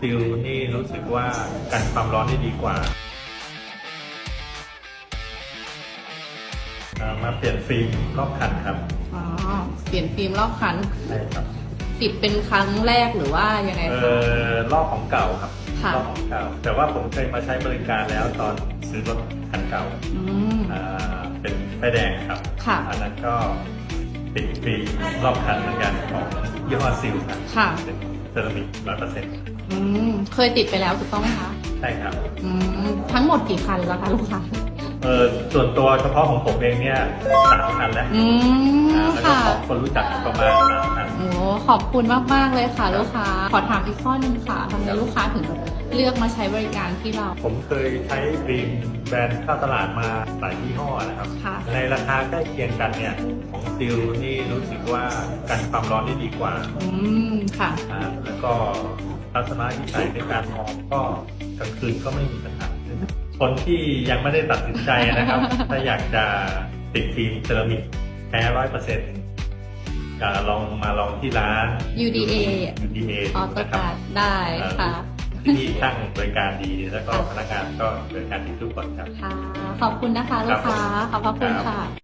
ซิลนี่รู้สึกว่ากันความร้อนได้ดีกว่าเอ่อมาเปลี่ยนฟิล์มรอบคันครับ อ๋อ เปลี่ยนฟิล์มรอบคัน ใช่ครับ ติดเป็นครั้งแรกหรือว่ายังไงเอคะ อรอบของเก่าครับ ค่ะ รอบของเก่า แต่ว่าผมเคยมาใช้บริการแล้วตอนซื้อรถคันเก่าอืม อ่าเป็นไฟแดงครับ ค่ะ อันนั้นก็ติดฟิล์มรอบคันเหมือนกันของยี่ห้อซิลครับค่ะ เป็นเซรามิกร้อยเปอร์เซ็นต์ อืมเคยติดไปแล้วถูกต้องไหมคะใช่ครับอืมทั้งหมดกี่คันแล้วคะลูกค้าเออส่วนตัวเฉพาะของผมเองเนี่ยสามคันแล้วอืมอ่าแล้วก็ค่ะของคนรู้จักประมาณสามคัน โอ้ขอบคุณมาก ๆ เลยค่ะ ลูกค้า ขอถามอีกข้อหนึงค่ะทำไมลูกค้าถึงเลือกมาใช้บริการที่เรา ผมเคยใช้ฟิล์มแบรนด์เข้าตลาดมาหลายยี่ห้อนะครับ ค่ะ ในราคาใกล้เคียงกันเนี่ยของซิลนี่รู้สึกว่ากันความร้อนได้ดีกว่าอืมค่ะ อ่าแล้วก็ ทัศนวิสัยในการมองก็กลางคืนก็ไม่มีปัญหาคนที่ยังไม่ได้ตัดสินใจนะครับ ถ้าอยากจะติดฟิล์มเซรามิกแท้ร้อยเปอร์เซ็นต์ลองมาลองที่ร้าน UDA UDA ออโต้นะครักาบดได้ค่ะที่นี่ช่างบริการดีแล้วก็พนักงานก็บริการดีทุกคนครับ ค่ะ ขอบคุณนะคะลูกค้าขอบพระคุณค่ะ